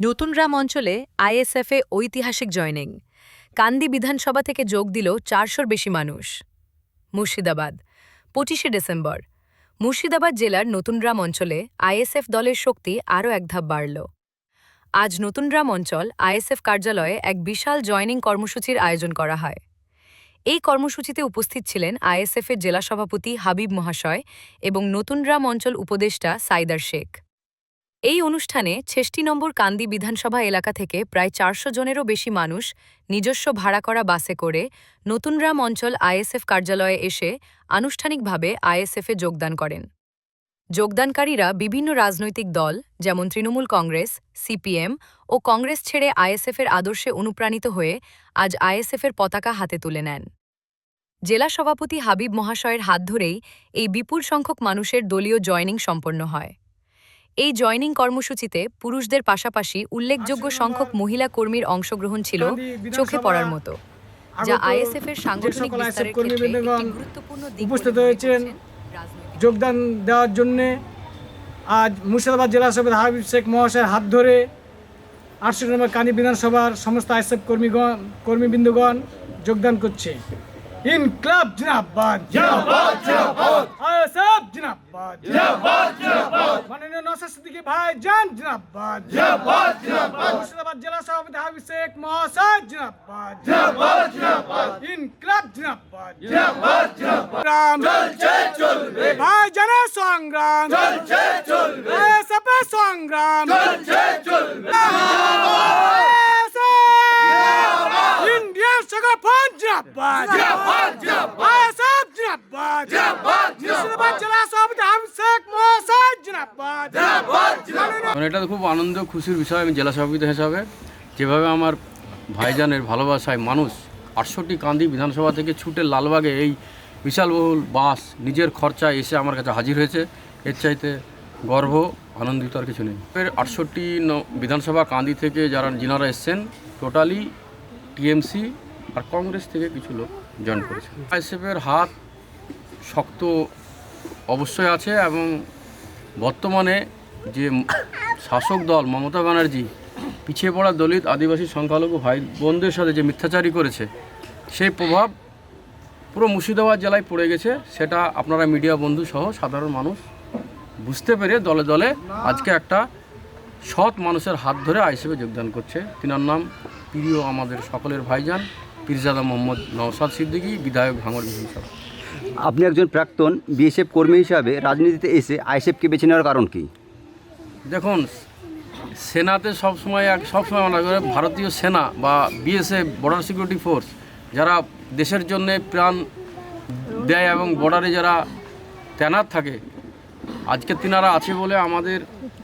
নতুনরাম অঞ্চলে আইএসএফে ঐতিহাসিক জয়নিং। কান্দি বিধানসভা থেকে যোগ দিল চারশোর বেশি মানুষ। মুর্শিদাবাদ, পঁচিশে ডিসেম্বর। মুর্শিদাবাদ জেলার নতুনরাম অঞ্চলে আইএসএফ দলের শক্তি আরও এক ধাপ বাড়ল। আজ নতুনরাম অঞ্চল আইএসএফ কার্যালয়ে এক বিশাল জয়নিং কর্মসূচির আয়োজন করা হয়। এই কর্মসূচিতে উপস্থিত ছিলেন আইএসএফের জেলা সভাপতি হাবিব মহাশয় এবং নতুনরাম অঞ্চল উপদেষ্টা সাইদার শেখ। এই অনুষ্ঠানে ছেষ্টি নম্বর কান্দি বিধানসভা এলাকা থেকে প্রায় চারশো জনেরও বেশি মানুষ নিজস্ব ভাড়া করা বাসে করে নতুনরাম অঞ্চল আইএসএফ কার্যালয়ে এসে আনুষ্ঠানিকভাবে আইএসএফে যোগদান করেন। যোগদানকারীরা বিভিন্ন রাজনৈতিক দল, যেমন তৃণমূল কংগ্রেস, সিপিএম ও কংগ্রেস ছেড়ে আইএসএফের আদর্শে অনুপ্রাণিত হয়ে আজ আইএসএফের পতাকা হাতে তুলে নেন। জেলা সভাপতি হাবিব মহাশয়ের হাত ধরেই এই বিপুল সংখ্যক মানুষের দলীয় জয়নিং সম্পন্ন হয়। এই জয়নিং কর্মসূচিতে পুরুষদের পাশাপাশি উল্লেখযোগ্য সংখ্যক মহিলা কর্মীর অংশগ্রহণ ছিল চোখে পড়ার মতো যা আইএসএফ এর সাংগঠনিক বিস্তারের ক্ষেত্রে একটি গুরুত্বপূর্ণ দিক উপস্থিত হয়েছেন। যোগদান দেওয়ার জন্যে আজ মুর্শিদাবাদ জেলা সভাপতি হাবিব শেখ মহাশয়ের হাত ধরে আটশো নম্বর কানি বিধানসভার সমস্ত আইসএফ কর্মীগণ কর্মীবৃন্দগণ যোগদান করছে ইনকলাব জিনাবাদ আইএসএফ জিনাবাদ মাননীয় নসর সিদ্দিকী ভাই জান জিনাবাদ মুর্শিদাবাদ জেলা সভাপতি হাবিব শেখ মহাশয় জিনাবাদ ইনকলাব জিনাবাদ সংগ্রাম ভাই জানের সংগ্রাম ASF এর সংগ্রাম ইন্ডিয়ান জেলা সভাপতি মানে এটা তো খুব আনন্দ খুশির বিষয় আমি জেলা সভাপতি হিসাবে। যেভাবে আমার ভাইজানের ভালোবাসায় মানুষ আটষট্টি কান্দি বিধানসভা থেকে ছুটে লালবাগে এই বিশালবহুল বাস নিজের খরচায় এসে আমার কাছে হাজির হয়েছে। এর চাইতে গর্ব আনন্দিত আর কিছু নেই। এর আটষট্টি ন- বিধানসভা কান্দি থেকে যারা যিনারা এসছেন টোটালি টিএমসি আর কংগ্রেস থেকে কিছু লোক জয়েন করেছে। আইএসএফের হাত শক্ত অবশ্যই আছে এবং বর্তমানে যে শাসক দল মমতা ব্যানার্জি, পিছিয়ে পড়া দলিত আদিবাসী সংখ্যালঘু ভাই বোনদের সাথে যে মিথ্যাচারী করেছে, সেই প্রভাব পুরো মুর্শিদাবাদ জেলায় পড়ে গেছে। সেটা আপনারা মিডিয়া বন্ধু সহ সাধারণ মানুষ বুঝতে পেরে দলে দলে আজকে একটা সৎ মানুষের হাত ধরে আইসিএফে যোগদান করছে। তিনার নাম প্রিয় আমাদের সকলের ভাইজান। পীরজাদা মোহাম্মদ নওসাদ সিদ্দিকী বিধায়ক ভাঙর বিধানসভা। আপনি একজন প্রাক্তন বিএসএফ কর্মী হিসাবে রাজনীতিতে এসে আইএসএফকে বেছে নেওয়ার কারণ কি? দেখুন সেনাতে সবসময় এক সবসময় মনে করে ভারতীয় সেনা বা বিএসএফ বর্ডার সিকিউরিটি ফোর্স যারা দেশের জন্য প্রাণ দেয় এবং বর্ডারে যারা তৈনাত থাকে আজকে তিনারা আছে বলে আমাদের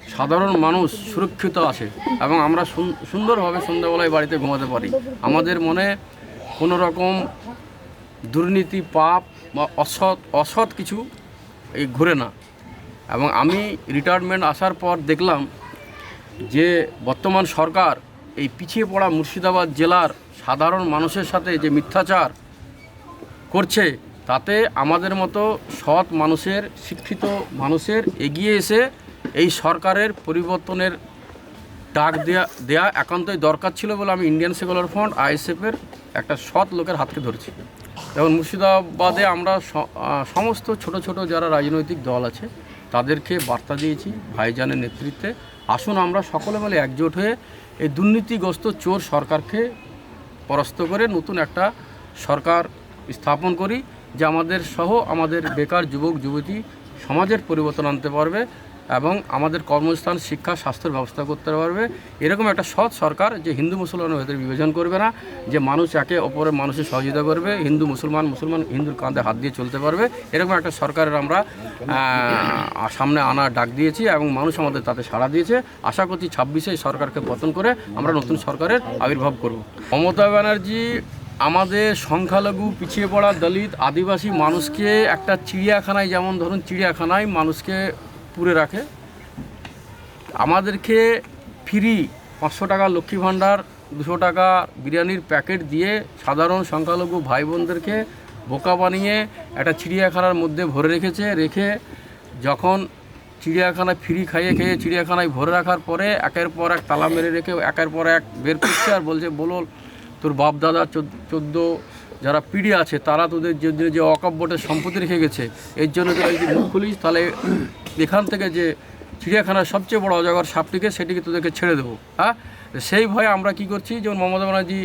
সাধারণ মানুষ সুরক্ষিত আছে এবং আমরা সুন- সুন্দরভাবে সন্ধ্যাবেলায় বাড়িতে ঘুমাতে পারি। আমাদের মনে কোনো রকম দুর্নীতি, পাপ বা অসৎ অসৎ কিছু এই ঘুরে না। এবং আমি রিটায়ারমেন্ট আসার পর দেখলাম যে বর্তমান সরকার এই পিছিয়ে পড়া মুর্শিদাবাদ জেলার সাধারণ মানুষের সাথে যে মিথ্যাচার করছে, তাতে আমাদের মতো সৎ মানুষের, শিক্ষিত মানুষের এগিয়ে এসে এই সরকারের পরিবর্তনের ডাক দেয়া দেয়া একান্তই দরকার ছিল বলে আমি ইন্ডিয়ান সেকুলার ফ্রন্ট আইএসএফের একটা সৎ লোকের হাতকে ধরেছি। যেমন মুর্শিদাবাদে আমরা সমস্ত ছোট ছোট যারা রাজনৈতিক দল আছে, তাদেরকে বার্তা দিয়েছি ভাইজানের নেতৃত্বে। আসুন আমরা সকলে মিলে একজোট হয়ে এই দুর্নীতিগ্রস্ত চোর সরকারকে পরাস্ত করে নতুন একটা সরকার স্থাপন করি, যে আমাদের সহ আমাদের বেকার যুবক, যুবতী সমাজের পরিবর্তন আনতে পারবে। এবং আমাদের কর্মস্থান, শিক্ষা, স্বাস্থ্যের ব্যবস্থা করতে পারবে। এরকম একটা সৎ সরকার যে হিন্দু মুসলমানের ভেতরে বিভাজন করবে না, যে মানুষ একে অপরের মানুষের সহযোগিতা করবে, হিন্দু মুসলমান মুসলমান হিন্দুর কাঁধে হাত দিয়ে চলতে পারবে। এরকম একটা সরকারের আমরা সামনে আনার ডাক দিয়েছি এবং মানুষ আমাদের তাতে সাড়া দিয়েছে। আশা করছি ছাব্বিশে সরকারকে পতন করে আমরা নতুন সরকারের আবির্ভাব করব। মমতা ব্যানার্জি, আমাদের সংখ্যালঘু, পিছিয়ে পড়া দলিত, আদিবাসী মানুষকে একটা চিড়িয়াখানায়, যেমন ধরুন চিড়িয়াখানায় মানুষকে পুরে রাখে। আমাদেরকে ফ্রি পাঁচশো টাকা লক্ষ্মী ভাণ্ডার, দুশো টাকা বিরিয়ানির প্যাকেট দিয়ে সাধারণ সংখ্যালঘু ভাই বোনদেরকে বোকা বানিয়ে একটা চিড়িয়াখানার মধ্যে ভরে রেখেছে। রেখে যখন চিড়িয়াখানায় ফ্রি খাইয়ে খেয়ে চিড়িয়াখানায় ভরে রাখার পরে একের পর এক তালা মেরে রেখে, একের পর এক বের করছে আর বলছে, বলো, তোর বাপ দাদা চোদ্দ যারা পিড়ি আছে, তারা তোদের যে যে অকাব্যটের সম্পত্তি রেখে গেছে, এর জন্য তোরা যদি মুখ খুলিস, তাহলে এখান থেকে যে চিড়িয়াখানার সবচেয়ে বড় অজগর সাপটিকে সেটিকে তোদেরকে ছেড়ে দেবো। হ্যাঁ? সেই ভয়ে আমরা কি করছি? যেমন মমতা ব্যানার্জি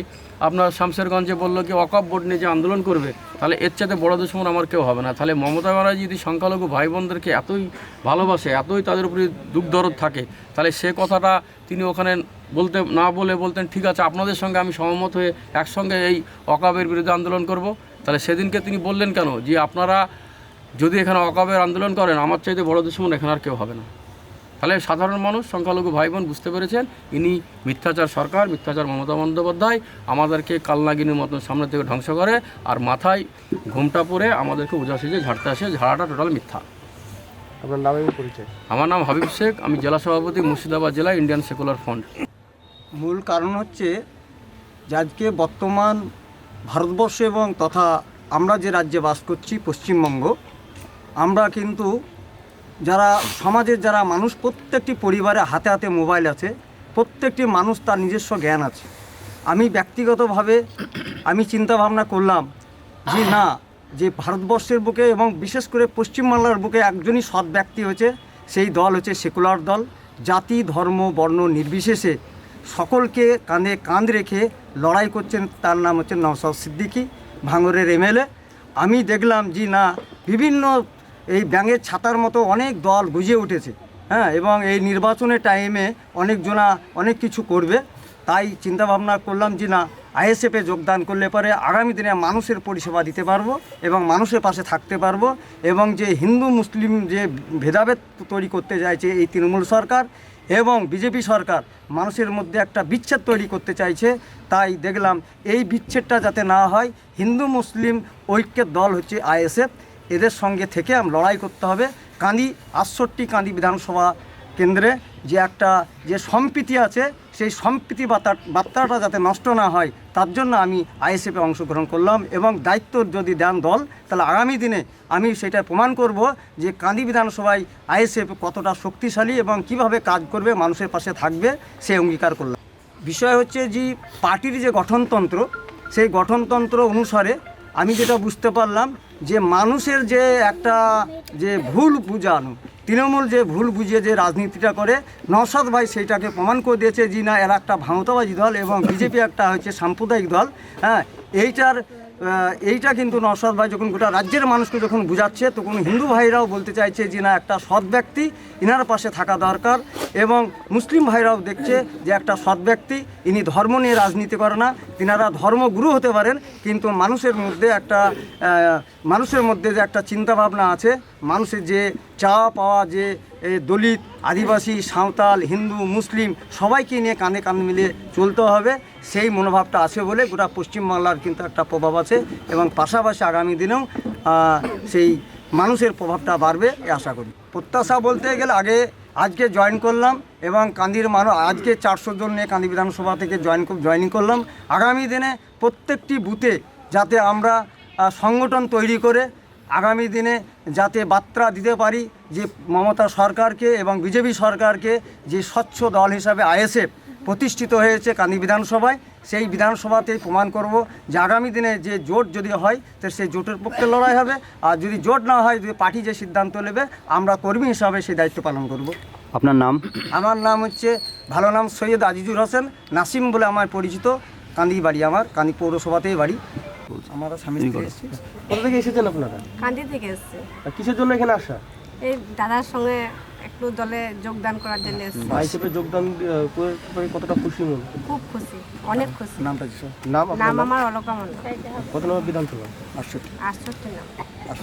আপনার শামশেরগঞ্জে বলল কি অকাপ বোর্ড নিয়ে যে আন্দোলন করবে, তাহলে এর চাইতে বড় দুশ্মন আমার কেউ হবে না। তাহলে মমতা ব্যানার্জি যদি সংখ্যালঘু ভাই বোনদেরকে এতই ভালোবাসে, এতই তাদের উপরে দুঃখ দরদ থাকে, তাহলে সে কথাটা তিনি ওখানে বলতে না বলে বলতেন ঠিক আছে আপনাদের সঙ্গে আমি সহমত হয়ে একসঙ্গে এই অকাবের বিরুদ্ধে আন্দোলন করব। তাহলে সেদিনকে তিনি বললেন কেন? যে আপনারা যদি এখানে অকাবের আন্দোলন করেন আমার চাইতে বড় দুশ্মন এখানে আর কেউ হবে না। তাহলে সাধারণ মানুষ সংখ্যালঘু ভাই বোন বুঝতে পেরেছেন ইনি মিথ্যাচার সরকার মিথ্যাচার মমতা বন্দ্যোপাধ্যায় আমাদেরকে কালনাগিনীর মতন সামনে থেকে ধ্বংস করে আর মাথায় ঘুমটা পরে আমাদেরকে উজা সেজে ঝাড়তে আসে ঝাড়াটা টোটাল মিথ্যা। আপনার নাম পরিচয়? আমার নাম হাবিব শেখ আমি জেলা সভাপতি মুর্শিদাবাদ জেলা ইন্ডিয়ান সেকুলার ফ্রন্ট। মূল কারণ হচ্ছে যে আজকে বর্তমান ভারতবর্ষ এবং তথা আমরা যে রাজ্যে বাস করছি, পশ্চিমবঙ্গ, আমরা কিন্তু যারা সমাজের যারা মানুষ, প্রত্যেকটি পরিবারে হাতে হাতে মোবাইল আছে, প্রত্যেকটি মানুষ তার নিজস্ব জ্ঞান আছে। আমি ব্যক্তিগতভাবে আমি চিন্তা ভাবনা করলাম যে না, যে ভারতবর্ষের বুকে এবং বিশেষ করে পশ্চিমবাংলার বুকে একজনই সৎ ব্যক্তি হয়েছে সেই দল হচ্ছে সেকুলার দল। জাতি, ধর্ম, বর্ণ নির্বিশেষে সকলকে কাঁধে কাঁধ রেখে লড়াই করছেন, তার নাম হচ্ছে নওসাদ সিদ্দিকী, ভাঙরের এমএলএ। আমি দেখলাম যে না, বিভিন্ন এই ব্যাঙের ছাতার মতো অনেক দল গুজে উঠেছে হ্যাঁ এবং এই নির্বাচনের টাইমে অনেকজনা অনেক কিছু করবে। তাই চিন্তা ভাবনা করলাম যে না, আইএসএফে যোগদান করলে পরে আগামী দিনে মানুষের পরিষেবা দিতে পারব এবং মানুষের পাশে থাকতে পারব এবং যে হিন্দু মুসলিম যে ভেদাভেদ তৈরি করতে চাইছে এই তৃণমূল সরকার এবং বিজেপি সরকার মানুষের মধ্যে একটা বিচ্ছেদ তৈরি করতে চাইছে, তাই দেখলাম এই বিচ্ছেদটা যাতে না হয়, হিন্দু মুসলিম ঐক্যের দল হচ্ছে আইএসএফ। এদের সঙ্গে থেকে আম লড়াই করতে হবে। কান্দি আটষট্টি কান্দি বিধানসভা কেন্দ্রে যে একটা যে সম্প্রীতি আছে সেই সম্প্রীতি বার্তা বার্তাটা যাতে নষ্ট না হয়, তার জন্য আমি আইএসএফে অংশগ্রহণ করলাম এবং দায়িত্ব যদি দেন দল, তাহলে আগামী দিনে আমি সেটা প্রমাণ করব যে কান্দি বিধানসভায় আইএসএফ কতটা শক্তিশালী এবং কীভাবে কাজ করবে, মানুষের পাশে থাকবে, সে অঙ্গীকার করলাম। বিষয় হচ্ছে যে পার্টির যে গঠনতন্ত্র, সেই গঠনতন্ত্র অনুসারে আমি যেটা বুঝতে পারলাম যে মানুষের যে একটা যে ভুল বুঝানো তৃণমূল যে ভুল বুঝিয়ে যে রাজনীতিটা করে, নওশাদ ভাই সেইটাকে প্রমাণ করে দিয়েছে যে না, এরা একটা ভাঙতাবাজি দল এবং বিজেপি একটা হচ্ছে সাম্প্রদায়িক দল। হ্যাঁ এইটার এইটা কিন্তু নওশাদ ভাই যখন গোটা রাজ্যের মানুষকে যখন বুঝাচ্ছে, তখন হিন্দু ভাইরাও বলতে চাইছে যে না, একটা সৎ ব্যক্তি ইনার পাশে থাকা দরকার এবং মুসলিম ভাইরাও দেখছে যে একটা সৎ ব্যক্তি, ইনি ধর্ম নিয়ে রাজনীতি করে না, তিনারা ধর্মগুরু হতে পারেন, কিন্তু মানুষের মধ্যে একটা মানুষের মধ্যে যে একটা চিন্তাভাবনা আছে, মানুষের যে চাওয়া পাওয়া যে দলিত, আদিবাসী, সাঁওতাল, হিন্দু, মুসলিম, সবাইকে নিয়ে কানে কান মিলিয়ে চলতে হবে। সেই মনোভাবটা আছে বলে গোটা পশ্চিমবাংলার কিন্তু একটা প্রভাব আছে এবং পাশাপাশি আগামী দিনেও সেই মানুষের প্রভাবটা বাড়বে এ আশা করি। প্রত্যাশা বলতে গেলে আগে, আজকে জয়েন করলাম এবং কান্দির মানুষ আজকে চারশো জন নিয়ে কান্দি বিধানসভা থেকে জয়েন জয়েনিং করলাম। আগামী দিনে প্রত্যেকটি বুথে যাতে আমরা সংগঠন তৈরি করে, আগামী দিনে যাতে বার্তা দিতে পারি যে মমতা সরকারকে এবং বিজেপি সরকারকে যে স্বচ্ছ দল হিসাবে আইএসএফ প্রতিষ্ঠিত হয়েছে কান্দি বিধানসভায় সেই বিধানসভাতেই প্রমাণ করব যে আগামী দিনে যে জোট যদি হয় তো সেই জোটের পক্ষে লড়াই হবে। আর যদি জোট না হয় যদি পার্টি যে সিদ্ধান্ত নেবে আমরা কর্মী হিসাবে সেই দায়িত্ব পালন করব। আপনার নাম? আমার নাম হচ্ছে ভালো নাম সৈয়দ আজিজুর হোসেন নাসিম বলে আমার পরিচিত। কান্দি বাড়ি আমার কান্দি পৌরসভাতেই বাড়ি। আমরা স্বামী কোথা থেকে এসেছেন আপনারা? কান্দি থেকে এসছে। কিসের জন্য এখানে আসা? এই দাদার সঙ্গে একটু দলে যোগদান করার জন্য এসেছি। ভাই হিসেবে যোগদান করে কতটা খুশি মন? খুব খুশি অনেক খুশি। নামটা কি স্যার? নাম আপনার নাম নাম? আমার অলকা মন্ডল কত নম্বর বিধানসভা? আটষট্টি। আটষট্টি নাম।